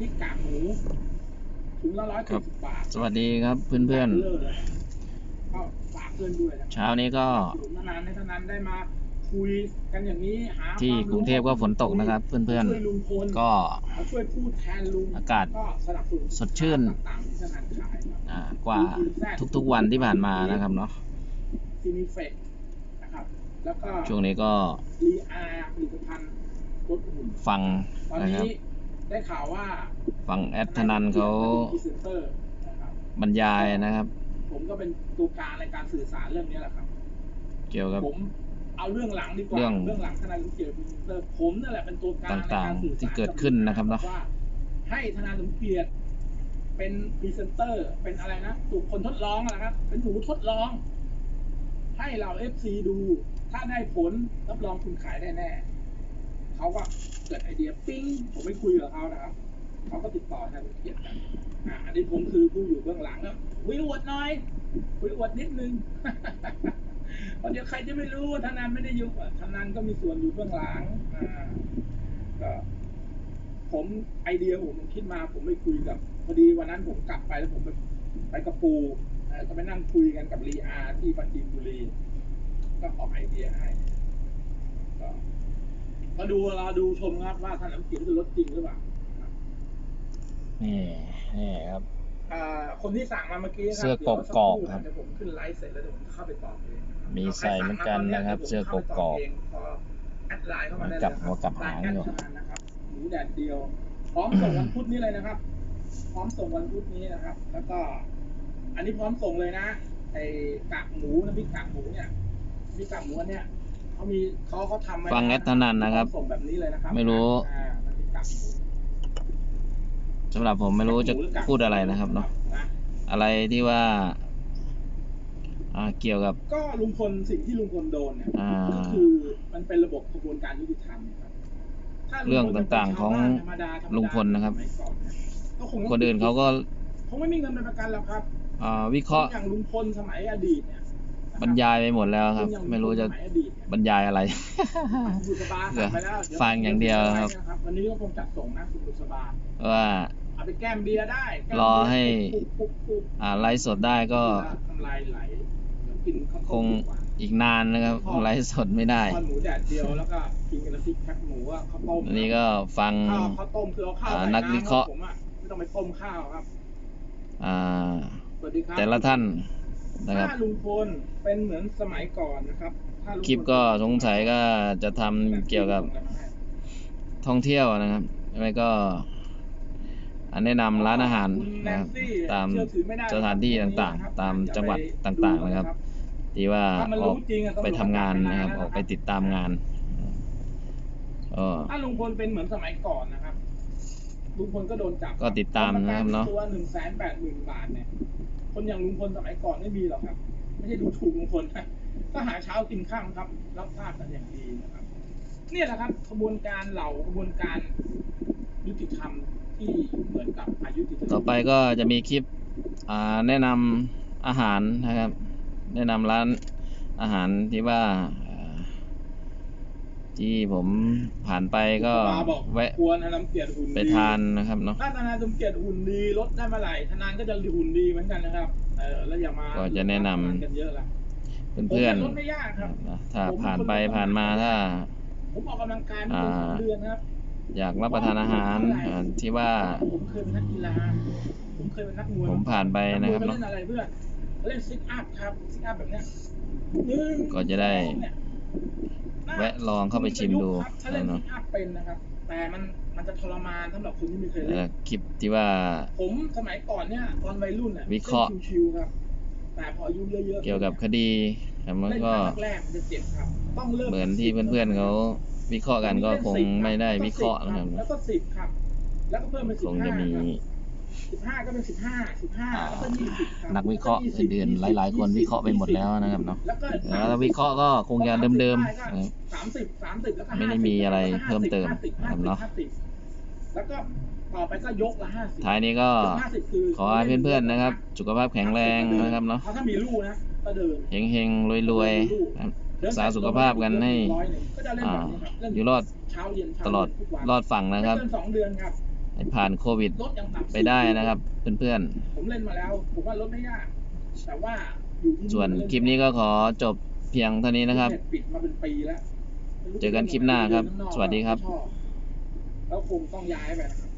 พริกกากหมูถุงละร้อยครัเจ็ดบสิบบาทสวัสดีครับเพื่อนเลิศเลยก็ฝากเพื่อนด้วยนะๆ เช้านี้ก็หลุมนานๆให้ท่านนั้นได้มาคุยกันอย่างนี้หาที่ความกรุงเทพก็ฝนตกนะครับ เพื่อนช่วยลุงพลๆ ก็ช่วยพูดแทนลุงอากาศก็สนับสนุนสดชื่น ต่างๆที่ท่านนั้นขายครับอ่ากว่าทุกๆวันที่ผ่านมานะครับเนาะซีนิเฟกนะครับ แล้วก็ช่วงนี้ก็รีอาผลิตภัณฑ์ลดหุ่น ฟังตอนนะครับ นี้ ได้ข่าวว่าฟังแอดธนันเขาพรีเซนเตอร์นะครับบรรยายนะครับ ผมก็เป็นตัวกลางในการสื่อสารเรื่องนี้แหละครับ เกี่ยวกับผมเอาเรื่องหลังดีกว่าเรื่องหลังทนายสมเกียรติพรีเซนเตอร์ผมนั่นแหละเป็นตัวกลางในต่างการๆสื่อสารที่เกิดขึ้นนะครับเนอะว่าให้ทนายสมเกียรติเป็นพรีเซนเตอร์ เป็นอะไรนะถูกคนทดลองอะนะครับ เป็นหนูทดลอง ให้เราเอฟซีดู ถ้าได้ผลรับรองคุณขายได้แน่ เขาก็เกิดไอเดียปิ้งผมไม่คุยกับเขานะครับเขาก็ติดต่อทนายสมเกียรติกันอันนี้ผมคือผู้อยู่เบื้องหลังแล้วคุยอวดหน่อยคุยอวดนิดนึงเพราะเดี๋ยวใครจะไม่รู้ว่าธนันไม่ได้อยู่ธนันก็มีส่วนอยู่เบื้องหลังอ่าก็ผมไอเดียผมคิดมาผมไปคุยกับพอดีวันนั้นผมกลับไปแล้วผมไปไปกับปูก็ไปนั่งคุยกันกับรีอาที่ปราจีนบุรีก็ออกไอเดียให้ก็ มาดูเราดูชมครับว่าท่านน้ำเขียวจะลดจริงหรือเปล่าครับนี่นี่ครับอ่าคนที่สั่งมาเมื่อกี้ครับเสื้อกกอกครับ เดี๋ยวผมขึ้นไลฟ์เสร็จแล้วเดี๋ยวผมเข้าไปตอบเองนะครับมีใส่เหมือนกันนะครับ เสื้อกกอกพอแอดไลน์เข้ามาได้กลับเลยหัวกลับหางอยู่ร้นแอดเท่นั้นนะครับหมูแดดเดียว พร้อมส่งวันพุธนี้เลยนะครับ พร้อมส่งวันพุธนี้นะครับ แล้วก็ อันนี้พร้อมส่งเลยนะไอ้กากหมูนะพี่กากหมูเนี่ยพี่กากหมูอันเนี่ย เขามีเขาเขาทำไว้ฟังแอดธนันนะครับพอมส่งแบบนี้เลยนะครับไม่รู้ อ่ามันเป็นกากหมูสำหรับผมไม่รู้จะพูดอะไรนะครับเนาะนะอะไรที่ว่าอ่าเกี่ยวกับ ก็ลุงพลสิ่งที่ลุงพลโดนเนี่ยอ่าก็คือมันเป็นระบบกระบวนการยุติธรรมครับถ้าเรื่องต่างๆของธรรมดาธรรมดาลุงพลนะครับ สมัยก่อนเนี่ยก็คงต้องคนอื่นเขาก็คงไม่มีเงินเป็นประกันแล้วครับ อ่าวิเคราะห์ อย่างลุงพลสมัยอดีตเนี่ยนะค บรรยายไปหมดแล้วครับ ไม่รู้จะสมัยอดีตเนี่ยบรรยายอะไรคุณบุษบาสั่งไปแล้วเดี๋ยวฟังอย่างเดียวครับ วันนี้ก็คงจัดส่งนะคุณบุษบาว่า เอาไปแก้มเบียร์ได้แก้มรอให้ปุ๊บปุ๊บปุ๊บอ่าไลฟ์สดได้ก็ทำลายไหลเดี๋ยวกินข้าวคต้มงดีกว่า อีกนานนะครับไลฟ์สดไม่ได้ทอดหมูแดดเดียวแล้วก็กินกับน้ำพริกแคบหมูอะข้าวต้มอันนี้ก็ฟัง ข้าวข้าวต้มคือเอาข้าวอ่าใส่นักวิเคราะห์ผมอะไม่ต้องไปต้มข้าวครับอ่าสวัสดีครับแต่ละท่าน นะครับถ้าลุงพลเป็นเหมือนสมัยก่อนนะครับถ้าลุงพลคลิปก็สงสัยก็จะทำเกี่ยวกับท่องเที่ยวนะครับไม่ก็อันแนะนำร้านอาหารคุณแนนะครับนซี่ตามเชื่อถือไม่ได้สถานที่ต่างครับๆตามจังหวัดอย่าไปต่างๆนะครับ ที่ว่าถ้ามันอรู้อกจริงอะตำรวจไปทำงานนะครับจัอแล้วอกไปติดตามงานก็ถ้าลุงพลเป็นเหมือนสมัยก่อนนะครับลุงพลก็โดนจับก็ติดตามนะครับเนาะตัวหนึ่งแสนแปดหมื่นบาทเนี่ย คนอย่างลุงพลสมัยก่อนไม่มีหรอกครับ ไม่ใช่ดูถูกลุงพลนะก็หาเช้ากินข้ามครับ รับทราบกันอย่างดีนะครับเนี่ยแหละครับกระบวนการเหล่ากระบวนการยุติธรรมที่เหมือนกับอายุติธรรมต่อไปก็จะมีคลิปแนะนำอาหารนะครับ แนะนำร้านอาหารที่ว่า ที่ผมผ่านไปก็ปาบอกแวะควรทนายสมเกียรติหุ่นดีไปทานนะครับเนาะถ้าทนายสมเกียรติหุ่นดีลดได้เมื่อไหร่ทนายก็จะหุ่นดีเหมือนกันนะครับเออแล้วอย่ามาก็จะแนะนำกันเยอะละเพื่อนผมลดไม่ยากครับๆนะถ้าผ่านไปผ่านมาถ้าผมออกกำลังกายมาเป็นสองเดือนครับอยากรับประทานอาหารอ่าที่ว่าผมเคยเป็นนักกีฬาผมเคยเป็นนักมวยผมผ่านไปนะครับกมวยเนาะเล่นอะไรเพื่อนเล่นซิทอัพครับซิทอัพแบบเนี้ยหนึ่งก็จะได้สองเนี่ย แวะลองเข้าไปชิมดูครับถ้าเล่นเนาะซิทอัพเป็นนะครับ แต่มันมันจะทรมานสำหรับคนที่ไม่เคยแล้เล่วนคลิปที่ว่า ผมสมัยก่อนเนี่ยตอนวัยรุ่นเนี่ยวิเคราะห์ล่นชิวๆครับแต่พออายุเยอะๆเกี่ยวกับคดีครับมันเล่นคก็รั้งแรกๆมันจะเจ็บครับต้องเริ่มเหมือนที่เพื่อนๆเขาวิเคราะห์กันก็คงไม่ได้วิเคราะห์นะครับแล้วก็สิบครับ แล้วก็เพิ่มเป็นคสิบงห้าจะมี สิบห้าก็เป็นสิบห้าสิบห้าอ่าแล้วก็ยี่สิบครับนักวิเคราะห์อื่นๆหลาย ๆ คนวิเคราะห์ไปหมดแล้วนะครับเนาะแล้วก็แล้ววิเคราะห์ก็คงจะเดิมๆนะครับ สามสิบสามสิบแล้วก็ไม่ได้มีอะไรเพิ่มเติมห้าสิบนะครับเนาะห้าสิบแล้วก็ต่อไปก็ยกละห้าสิบท้ายนี้ก็ห้าสิบคือขอให้เพื่อนๆนะครับ สุขภาพแข็งแรงนะครับเนาะเพราะถ้ามีลูกนะก็เดิน เฮงๆรวยๆนะครับรักษาสุขภาพกันให้ร้อยหนึ่งก็จะเล่นอ่าแบบนี้ครับเล่นอยู่รอดเช้าเย็นเช้าตลอดเย็นทุกวันรอดฝั่งนะครับ ไม่เกินสองเดือนครับอ ให้ผ่านโควิดรถยังต่ำไปได้นะครับ เพื่อนผมเล่นมาแล้ว ผมว่ารถไม่ยาก แต่ว่าอยู่ที่ๆ ส่วนคลิปนี้ก็ขอจบเพียงเท่านี้นะครับ ปิดมาเป็นปีแล้วเจอกันคลิปหน้าครับเดิข้งนอกสวัสดีครับชอแล้วคงต้องย้ายไปนะครับ